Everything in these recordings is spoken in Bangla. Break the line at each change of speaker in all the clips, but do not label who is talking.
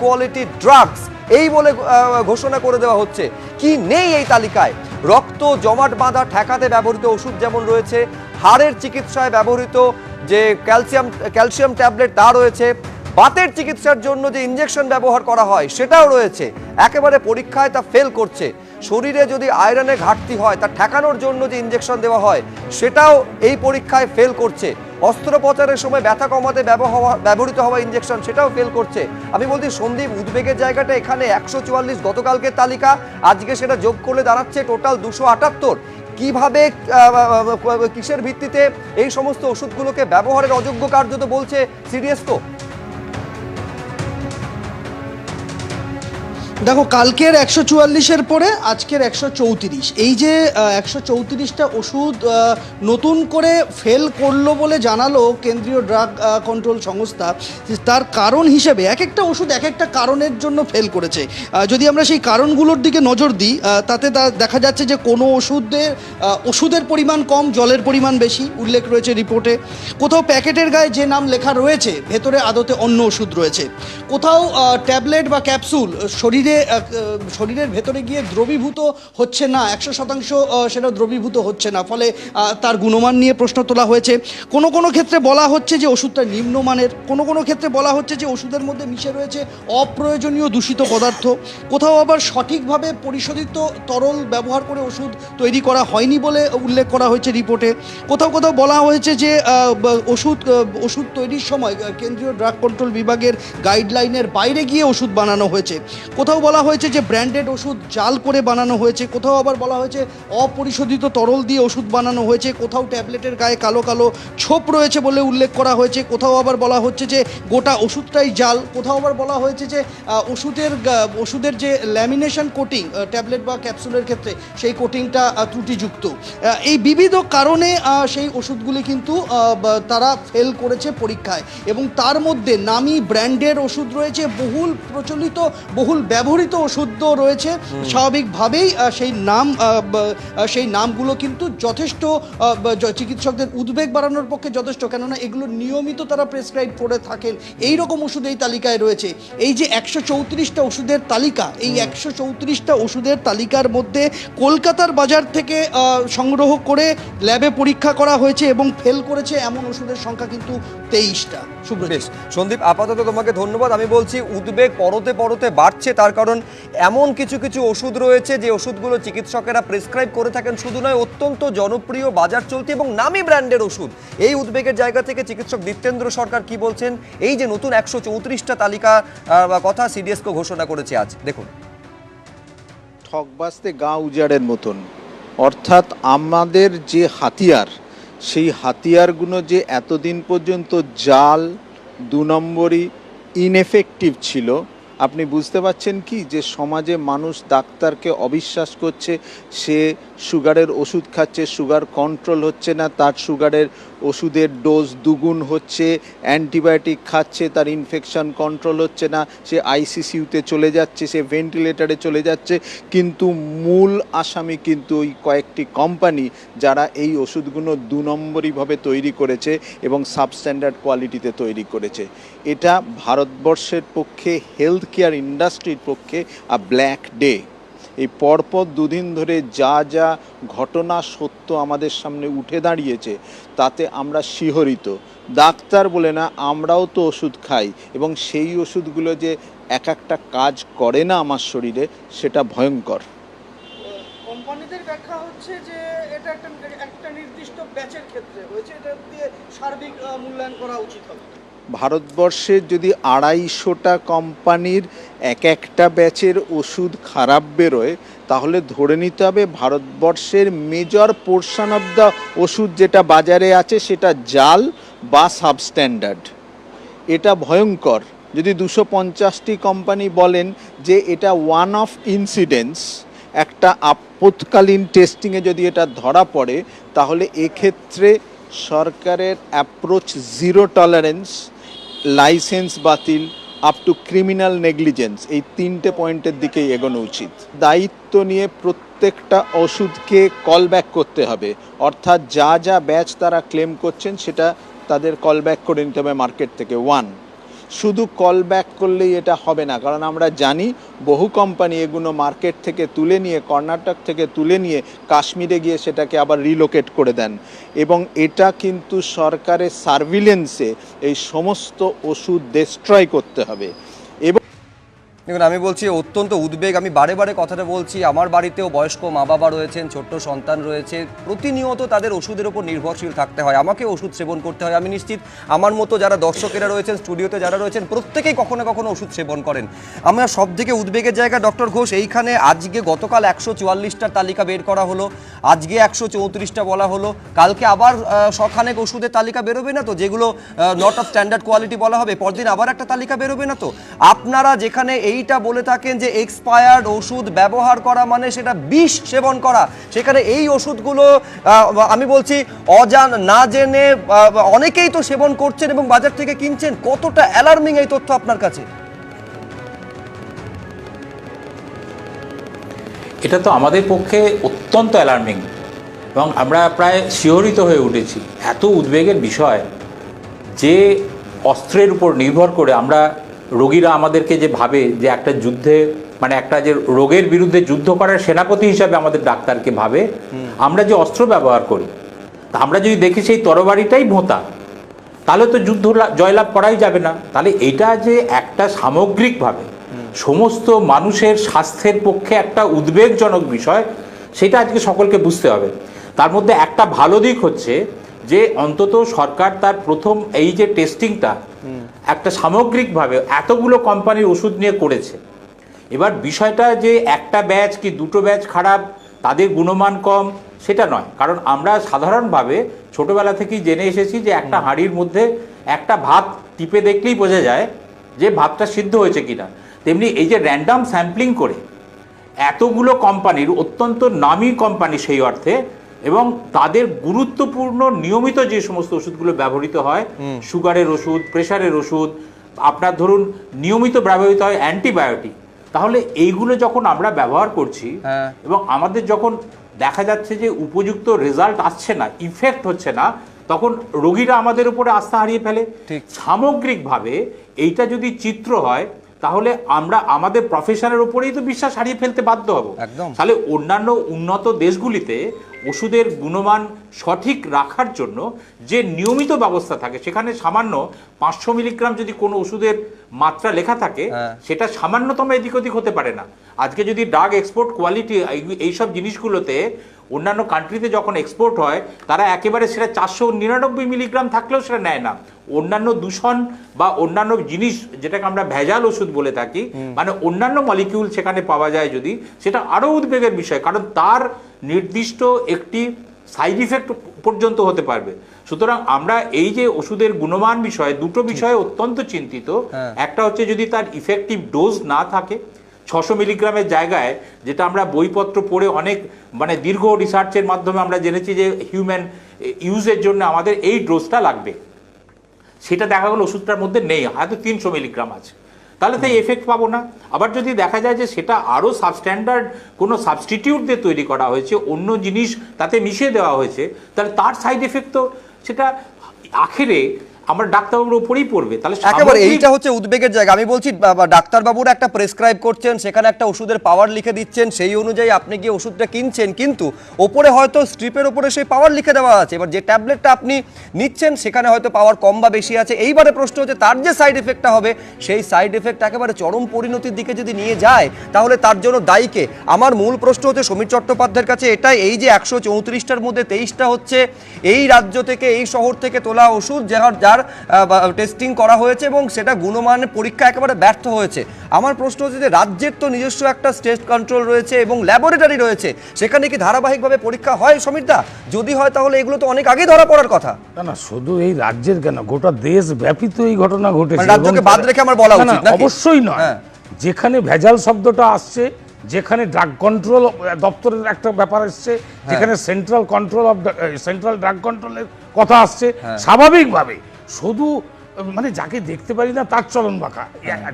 কোয়ালিটি ড্রাগস এই বলে ঘোষণা করে দেওয়া হচ্ছে। কি নেই এই তালিকায়? রক্ত, জমাট বাঁধা ঠেকাতে ব্যবহৃত ওষুধ যেমন রয়েছে, হাড়ের চিকিৎসায় ব্যবহৃত যে ক্যালসিয়াম ক্যালসিয়াম ট্যাবলেট তা রয়েছে, বাতের চিকিৎসার জন্য যে ইঞ্জেকশন ব্যবহার করা হয় সেটাও রয়েছে। একেবারে পরীক্ষায় তা ফেল করছে। শরীরে যদি আয়রনের ঘাটতি হয়, তা ঠেকানোর জন্য যে ইঞ্জেকশন দেওয়া হয়, সেটাও এই পরীক্ষায় ফেল করছে। অস্ত্রোপচারের সময় ব্যথা কমাতে ব্যবহৃত হওয়া ইঞ্জেকশন সেটাও ফেল করছে। আমি বলছি, সন্দীপ, উদ্বেগের জায়গাটা এখানে একশো চুয়াল্লিশ গতকালকের তালিকা। আজকে সেটা যোগ করলে দাঁড়াচ্ছে টোটাল দুশো আটাত্তর। কীভাবে কিসের ভিত্তিতে এই সমস্ত ওষুধগুলোকে ব্যবহারের অযোগ্য কার্য তো বলছে সিডিএসকো?
দেখো, কালকের একশো চুয়াল্লিশের পরে আজকের একশো চৌত্রিশ। এই যে একশো চৌত্রিশটা ওষুধ নতুন করে ফেল করল বলে জানালো কেন্দ্রীয় ড্রাগ কন্ট্রোল সংস্থা, তার কারণ হিসেবে এক একটা ওষুধ এক একটা কারণের জন্য ফেল করেছে। যদি আমরা সেই কারণগুলোর দিকে নজর দিই তাতে তা দেখা যাচ্ছে যে কোনো ওষুধের ওষুধের পরিমাণ কম, জলের পরিমাণ বেশি, উল্লেখ রয়েছে রিপোর্টে। কোথাও প্যাকেটের গায়ে যে নাম লেখা রয়েছে, ভেতরে আদতে অন্য ওষুধ রয়েছে। কোথাও ট্যাবলেট বা ক্যাপসুল, শরীরে আহ, শরীরের ভেতরে গিয়ে দ্রবীভূত হচ্ছে না একশো শতাংশ সেটা দ্রবীভূত হচ্ছে না। ফলে তার গুণমান নিয়ে প্রশ্ন তোলা হয়েছে। কোনো কোনো ক্ষেত্রে বলা হচ্ছে যে ওষুধটা নিম্নমানের কোনো কোনো ক্ষেত্রে বলা হচ্ছে যে ওষুধের মধ্যে মিশে রয়েছে অপ্রয়োজনীয় দূষিত পদার্থ। কোথাও আবার সঠিকভাবে পরিশোধিত তরল ব্যবহার করে ওষুধ তৈরি করা হয়নি বলে উল্লেখ করা হয়েছে রিপোর্টে। কোথাও কোথাও বলা হয়েছে যে ওষুধ ওষুধ তৈরির সময় কেন্দ্রীয় ড্রাগ কন্ট্রোল বিভাগের গাইডলাইনের বাইরে গিয়ে ওষুধ বানানো হয়েছে। কোথাও বলা হয়েছে যে ব্র্যান্ডেড ওষুধ জাল করে বানানো হয়েছে, কোথাও আবার বলা হয়েছে অপরিশোধিত তরল দিয়ে ওষুধ বানানো হয়েছে, কোথাও ট্যাবলেটের গায়ে কালো কালো ছোপ রয়েছে বলে উল্লেখ করা হয়েছে, কোথাও আবার বলা হচ্ছে যে গোটা ওষুধটাই জাল, কোথাও আবার বলা হয়েছে যে ওষুধের ওষুধের যে ল্যামিনেশন কোটিং ট্যাবলেট বা ক্যাপসুলের ক্ষেত্রে সেই কোটিংটা ত্রুটিযুক্ত। এই বিবিধ কারণে সেই ওষুধগুলি কিন্তু তারা ফেল করেছে পরীক্ষায় এবং তার মধ্যে নামি ব্র্যান্ডের ওষুধ রয়েছে বহুল প্রচলিত, বহুল ব্যবহৃত ওষুধও রয়েছে। স্বাভাবিকভাবেই সেই নাম সেই নামগুলো কিন্তু যথেষ্ট চিকিৎসকদের উদ্বেগ বাড়ানোর পক্ষে যথেষ্ট। কেননা এগুলো নিয়মিত তারা প্রেসক্রাইব করে থাকেন। এই রকম ওষুধ এই তালিকায় রয়েছে। এই যে একশো চৌত্রিশটা ওষুধের তালিকা এই একশো চৌত্রিশটা ওষুধের তালিকার মধ্যে কলকাতার বাজার থেকে সংগ্রহ করে ল্যাবে পরীক্ষা করা হয়েছে এবং ফেল করেছে এমন ওষুধের সংখ্যা কিন্তু তেইশটা।
বেশ। সন্দীপ, আপাতত তোমাকে ধন্যবাদ। আমি বলছি, উদ্বেগ পরতে পরতে বাড়ছে, তার কারণ এমন কিছু কিছু ওষুধ রয়েছে, যে ওষুধগুলো চিকিৎসকেরা প্রেসক্রাইব করে থাকেন। শুধু নয়, অত্যন্ত জনপ্রিয়, বাজার চলতি এবং নামি ব্র্যান্ডের ওষুধ। এই উদ্বেগের জায়গা থেকে চিকিৎসক দীপ্তেন্দ্র সরকার কি বলছেন? এই যে নতুন একশো চৌত্রিশটা তালিকা কথা সিডিএসকো ঘোষণা করেছে আজ। দেখুন।
ঠকবাসতে গা উজাড়ের মতন। অর্থাৎ আমাদের যে হাতিয়ার সেই হাতিয়ারগুলো যে এতদিন পর্যন্ত জাল দু নম্বরই ইনএফেক্টিভ ছিল, আপনি বুঝতে পারছেন কি যে সমাজে মানুষ ডাক্তারকে অবিশ্বাস করছে, সে সুগারের ওষুধ খাচ্ছে, সুগার কন্ট্রোল হচ্ছে না, তার সুগারের ওষুধের ডোজ দুগুণ হচ্ছে অ্যান্টিবায়োটিক খাচ্ছে, তার ইনফেকশন কন্ট্রোল হচ্ছে না, সে আইসিসিউতে চলে যাচ্ছে, সে ভেন্টিলেটরে চলে যাচ্ছে, কিন্তু মূল আসামি কিন্তু ওই কয়েকটি কোম্পানি যারা এই ওষুধগুলো দু নম্বরইভাবে তৈরি করেছে এবং সাবস্ট্যান্ডার্ড কোয়ালিটিতে তৈরি করেছে। এটা ভারতবর্ষের পক্ষে হেলথ কেয়ার ইন্ডাস্ট্রির পক্ষে আ ব্ল্যাক ডে এই পরপর দুদিন ধরে যা যা ঘটনা সত্য আমাদের সামনে উঠে দাঁড়িয়েছে, তাতে আমরা শিহরিত। ডাক্তার বলে না, আমরাও তো ওষুধ খাই এবং সেই ওষুধগুলো যে এক একটা কাজ করে না আমার শরীরে, সেটা ভয়ঙ্কর।
কোম্পানিদের ব্যাখ্যা হচ্ছে যে এটা একটা একটা নির্দিষ্ট ব্যাচের ক্ষেত্রে হয়েছে, এটা দিয়ে সার্বিক মূল্যায়ন করা উচিত হবে।
ভারতবর্ষের যদি আড়াইশোটা কোম্পানির এক একটা ব্যাচের ওষুধ খারাপ বেরোয়, তাহলে ধরে নিতে হবে ভারতবর্ষের মেজর পোর্শন অফ দ্য ওষুধ যেটা বাজারে আছে সেটা জাল বা সাবস্ট্যান্ডার্ড এটা ভয়ঙ্কর। যদি দুশো পঞ্চাশটি কোম্পানি বলেন যে এটা ওয়ান অফ ইনসিডেন্স একটা আপৎকালীন টেস্টিংয়ে যদি এটা ধরা পড়ে, তাহলে এক্ষেত্রে সরকারের অ্যাপ্রোচ জিরো টলারেন্স লাইসেন্স বাতিল আপ টু ক্রিমিনাল নেগলিজেন্স এই তিনটে পয়েন্টের দিকে এগোনো উচিত। দায়িত্ব নিয়ে প্রত্যেকটা ওষুধকে কল ব্যাক করতে হবে। অর্থাৎ যা যা ব্যাচ তারা ক্লেম করছেন, সেটা তাদের কল ব্যাক করে নিতে হবে মার্কেট থেকে। ওয়ান শুধু কল ব্যাক করলেই এটা হবে না। কারণ আমরা জানি বহু কোম্পানি এগুলো মার্কেট থেকে তুলে নিয়ে, কর্ণাটক থেকে তুলে নিয়ে কাশ্মীরে গিয়ে সেটাকে আবার রিলোকেট করে দেন। এবং এটা কিন্তু সরকারের সার্ভিলেন্সে এই সমস্ত ওষুধ ডেস্ট্রয় করতে হবে।
দেখুন আমি বলছি অত্যন্ত উদ্বেগ আমি বারে বারে কথাটা বলছি আমার বাড়িতেও বয়স্ক মা বাবা রয়েছেন ছোট্ট সন্তান রয়েছে প্রতিনিয়ত তাদের ওষুধের ওপর নির্ভরশীল থাকতে হয় আমাকে ওষুধ সেবন করতে হয়। আমি নিশ্চিত আমার মতো যারা দর্শকেরা রয়েছেন স্টুডিওতে যারা রয়েছেন প্রত্যেকেই কখনো কখনো ওষুধ সেবন করেন। আমরা সব থেকে উদ্বেগের জায়গা ডক্টর ঘোষ এইখানে আজকে গতকাল একশো চুয়াল্লিশটার তালিকা বের করা হলো আজকে একশো চৌত্রিশটা বলা হলো কালকে আবার আহ, শখানেক ওষুধের তালিকা বেরোবে না তো যেগুলো নট অফ স্ট্যান্ডার্ড কোয়ালিটি বলা হবে পরদিন আবার একটা তালিকা বেরোবে না তো? আপনারা যেখানে এইটা বলে থাকেন যে এক্সপায়ার্ড ওষুধ ব্যবহার করা মানে সেটা বিষ সেবন করা। সেখানে এই ওষুধগুলো আমি বলছি, অজান না জেনে অনেকেই তো সেবন করছেন এবং বাজার থেকে কিনছেন। কতটা অ্যালার্মিং এই তথ্য আপনার কাছে?
এটা তো আমাদের পক্ষে অত্যন্ত অ্যালার্মিং এবং আমরা প্রায় শিহরিত হয়ে উঠেছি। এত উদ্বেগের বিষয় যে অস্ত্রের উপর নির্ভর করে আমরা রোগীরা আমাদেরকে যে ভাবে যে একটা যুদ্ধে মানে একটা যে রোগের বিরুদ্ধে যুদ্ধ করার সেনাপতি হিসাবে আমাদের ডাক্তারকে ভাবে আমরা যে অস্ত্র ব্যবহার করি তা আমরা যদি দেখি সেই তরবারিটাই ভোঁতা তাহলে তো যুদ্ধ জয়লাভ করাই যাবে না। তাহলে এটা যে একটা সামগ্রিকভাবে সমস্ত মানুষের স্বাস্থ্যের পক্ষে একটা উদ্বেগজনক বিষয় সেটা আজকে সকলকে বুঝতে হবে। তার মধ্যে একটা ভালো দিক হচ্ছে যে অন্তত সরকার তার প্রথম এই যে টেস্টিংটা একটা সামগ্রিকভাবে এতগুলো কোম্পানির ওষুধ নিয়ে করেছে। এবার বিষয়টা যে একটা ব্যাচ কি দুটো ব্যাচ খারাপ তাদের গুণমান কম সেটা নয়। কারণ আমরা সাধারণভাবে ছোটবেলা থেকেই জেনে এসেছি যে একটা হাঁড়ির মধ্যে একটা ভাত টিপে দেখলেই বোঝা যায় যে ভাতটা সিদ্ধ হয়েছে কিনা। তেমনি এই যে র্যান্ডাম স্যাম্পলিং করে এতগুলো কোম্পানির অত্যন্ত নামী কোম্পানি সেই অর্থে এবং তাদের গুরুত্বপূর্ণ নিয়মিত যে সমস্ত ওষুধগুলো ব্যবহৃত হয় সুগারের ওষুধ প্রেশারের ওষুধ আপনার ধরুন নিয়মিত ব্যবহৃত হয় অ্যান্টিবায়োটিক। তাহলে এইগুলো যখন আমরা ব্যবহার করছি
হ্যাঁ।
এবং আমাদের যখন দেখা যাচ্ছে যে উপযুক্ত রেজাল্ট আসছে না ইফেক্ট হচ্ছে না তখন রোগীরা আমাদের উপরে আস্থা হারিয়ে ফেলে। সামগ্রিকভাবে এইটা যদি চিত্র হয় তাহলে আমরা আমাদের প্রফেশনের উপরেই তো বিশ্বাস হারিয়ে ফেলতে বাধ্য হব। তাহলে অন্যান্য উন্নত দেশগুলিতে ওষুধের গুণমান সঠিক রাখার জন্য যে নিয়মিত ব্যবস্থা থাকে সেখানে সামান্য পাঁচশো মিলিগ্রাম যদি কোনো ওষুধের মাত্রা লেখা থাকে
হ্যাঁ।
সেটা সামান্যতম এদিক ওদিক হতে পারে না আজকে যদি ড্রাগ এক্সপোর্ট কোয়ালিটি এইসব জিনিসগুলোতে অন্যান্য কান্ট্রিতে যখন এক্সপোর্ট হয় তারা একেবারে সেটা চারশো নিরানব্বই মিলিগ্রাম থাকলেও সেটা নেয় না অন্যান্য দূষণ বা অন্যান্য জিনিস যেটাকে আমরা ভেজাল ওষুধ বলে থাকি মানে অন্যান্য মলিকিউল সেখানে পাওয়া যায় যদি সেটা আরও উদ্বেগের বিষয় কারণ তার নির্দিষ্ট একটি সাইড ইফেক্ট পর্যন্ত হতে পারবে। সুতরাং আমরা এই যে ওষুধের গুণমান বিষয়ে দুটো বিষয়ে অত্যন্ত চিন্তিত।
হ্যাঁ।
একটা হচ্ছে যদি তার ইফেক্টিভ ডোজ না থাকে ছশো মিলিগ্রামের জায়গায় যেটা আমরা বইপত্র পড়ে অনেক মানে দীর্ঘ রিসার্চের মাধ্যমে আমরা জেনেছি যে হিউম্যান ইউজের জন্য আমাদের এই ডোজটা লাগবে। সেটা দেখা গেলো ওষুধটার মধ্যে নেই, হয়তো তিনশো মিলিগ্রাম আছে। তাহলে তো এফেক্ট পাবো না। আবার যদি দেখা যায় যে সেটা আরও সাবস্ট্যান্ডার্ড কোনো সাবস্টিটিউট দিয়ে তৈরি করা হয়েছে, অন্য জিনিস তাতে মিশিয়ে দেওয়া হয়েছে, তাহলে তার সাইড এফেক্ট তো সেটা আখেরে আমার ডাক্তারবাবুর উপরেই পড়বে, তাহলে
একেবারে, এইটা হচ্ছে উদ্বেগের জায়গা। আমি বলছি ডাক্তারবাবুরা একটা প্রেসক্রাইব করছেন, সেখানে একটা ওষুধের পাওয়ার লিখে দিচ্ছেন, সেই অনুযায়ী আপনি গিয়ে ওষুধটা কিনছেন, কিন্তু ওপরে হয়তো স্ট্রিপের ওপরে সেই পাওয়ার লিখে দেওয়া আছে। এবার যে ট্যাবলেটটা আপনি নিচ্ছেন, সেখানে হয়তো পাওয়ার কম বা বেশি আছে। এইবারে প্রশ্ন হচ্ছে, তার যে সাইড এফেক্টটা হবে, সেই সাইড এফেক্ট একেবারে চরম পরিণতির দিকে যদি নিয়ে যায়, তাহলে তার জন্য দায়ীকে আমার মূল প্রশ্ন হচ্ছে, সমীর চট্টোপাধ্যায়ের কাছে এটাই, এই যে একশো চৌত্রিশটার মধ্যে তেইশটা হচ্ছে, এই রাজ্য থেকে, এই শহর থেকে তোলা ওষুধ, যার যার টেস্টিং করা হয়েছে এবং সেটা গুণমান পরীক্ষা একেবারে ব্যর্থ হয়েছে আমার প্রশ্ন হচ্ছে যে রাজ্যের তো নিজস্ব একটা স্টেট কন্ট্রোল রয়েছে এবং ল্যাবরেটরি রয়েছে সেখানে কি ধারাবাহিকভাবে পরীক্ষা হয় সমীরদা যদি হয় তাহলে এগুলো তো অনেক আগেই ধরা পড়ার কথা
না না শুধু এই রাজ্যের কেন গোটা দেশ ব্যাপী তো এই ঘটনা ঘটেছে
মানে রাজ্যকে বাদ রেখে আমার বলা উচিত
অবশ্যই নয়
হ্যাঁ।
যেখানে ভেজাল শব্দটা আসছে যেখানে ড্রাগ কন্ট্রোল দপ্তরের একটা ব্যাপার এসছে
হ্যাঁ।
যেখানে central control of central drug কন্ট্রোলের কথা আসছে
হ্যাঁ।
স্বাভাবিকভাবে শুধু মানে যাকে দেখতে পারি না তার চলন বাঁকা।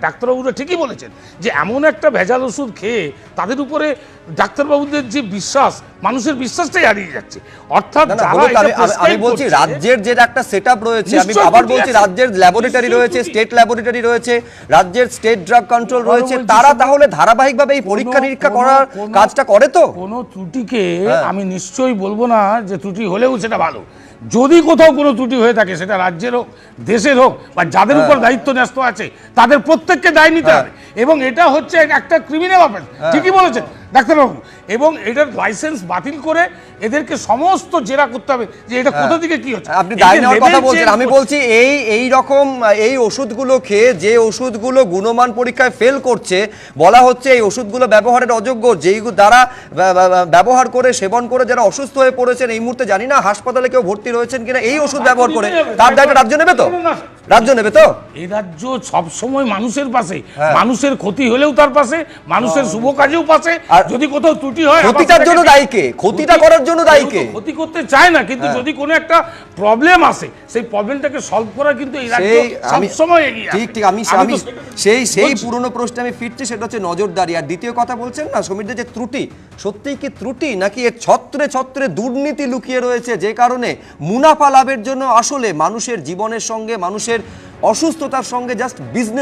ডাক্তারবাবুরা ঠিকই বলেছেন যে এমন একটা ভেজাল ওষুধ খেয়ে তাদের উপরে ডাক্তারবাবুদের যে বিশ্বাস মানুষের বিশ্বাসটাই হারিয়ে যাচ্ছে। অর্থাৎ
আমি- বলছি রাজ্যের যে একটা সেট রয়েছে আমি আবার বলছি রাজ্যের ল্যাবরেটরি রয়েছে স্টেট ল্যাবরেটরি রয়েছে রাজ্যের স্টেট ড্রাগ কন্ট্রোল রয়েছে তারা তাহলে ধারাবাহিকভাবে এই পরীক্ষা নিরীক্ষা করার কাজটা করে তো?
কোনো ত্রুটিকে
হ্যাঁ।
আমি নিশ্চয়ই বলব না যে ত্রুটি হলেও সেটা ভালো। যদি কোথাও কোনো ত্রুটি হয়ে থাকে সেটা রাজ্যের হোক দেশের হোক বা যাদের উপর দায়িত্ব ন্যস্ত আছে তাদের প্রত্যেককে দায় নিতে
হ্যাঁ।
হবে। এবং এটা হচ্ছে একটা ক্রিমিনাল অফেন্স ঠিকই বলেছেন। ডাক্তারবাবু এবং এটার লাইসেন্স বাতিল করে এদেরকে সমস্ত জেরা করতে হবে যে এটা কোথা থেকে কি হচ্ছে।
আপনি দায় নেওয়ার কথা বলছেন আমি বলছি এই এই রকম এই ওষুধগুলো খেয়ে যে ওষুধগুলো গুণমান পরীক্ষায় ফেল করছে বলা হচ্ছে এই ওষুধগুলো ব্যবহারের অযোগ্য যেই দ্বারা ব্যা- ব্যা- ব্যবহার করে সেবন করে যারা অসুস্থ হয়ে পড়েছেন এই মুহূর্তে জানি না হাসপাতালে কেউ ভর্তি রয়েছেন কিনা এই ওষুধ ব্যবহার করে। তার দায়টা রাজ্য নেবে তো? রাজ্য নেবে তো?
এই রাজ্য সবসময় মানুষের পাশে।
হ্যাঁ।
মানুষের ক্ষতি হলেও তার পাশে মানুষের শুভ কাজেও পাশে যদি কোথাও ত্রুটি হয়
ক্ষতিটার জন্য দায়ী কে? ক্ষতিটা করার জন্য দায়ী কে? হ্যাঁ।
ক্ষতি করতে চায় না কিন্তু যদি কোনো একটা প্রবলেম আসে সেই প্রবলেমটাকে সলভ করা কিন্তু এই রাজ্য সবসময় এগিয়ে
ঠিক ঠিক আমি আমি সেই সেই পুরনো প্রশ্নে আমি ফিরছি সেটা হচ্ছে নজরদারি আর দ্বিতীয় কথা বলছেন না সমীরদের যে ত্রুটি সত্যিই কি ত্রুটি নাকি এর ছত্রে ছত্রে দুর্নীতি লুকিয়ে রয়েছে যে কারণে মুনাফা লাভের জন্য আসলে মানুষের জীবনের সঙ্গে মানুষের অসুস্থতার সঙ্গে জাস্ট বিজনেস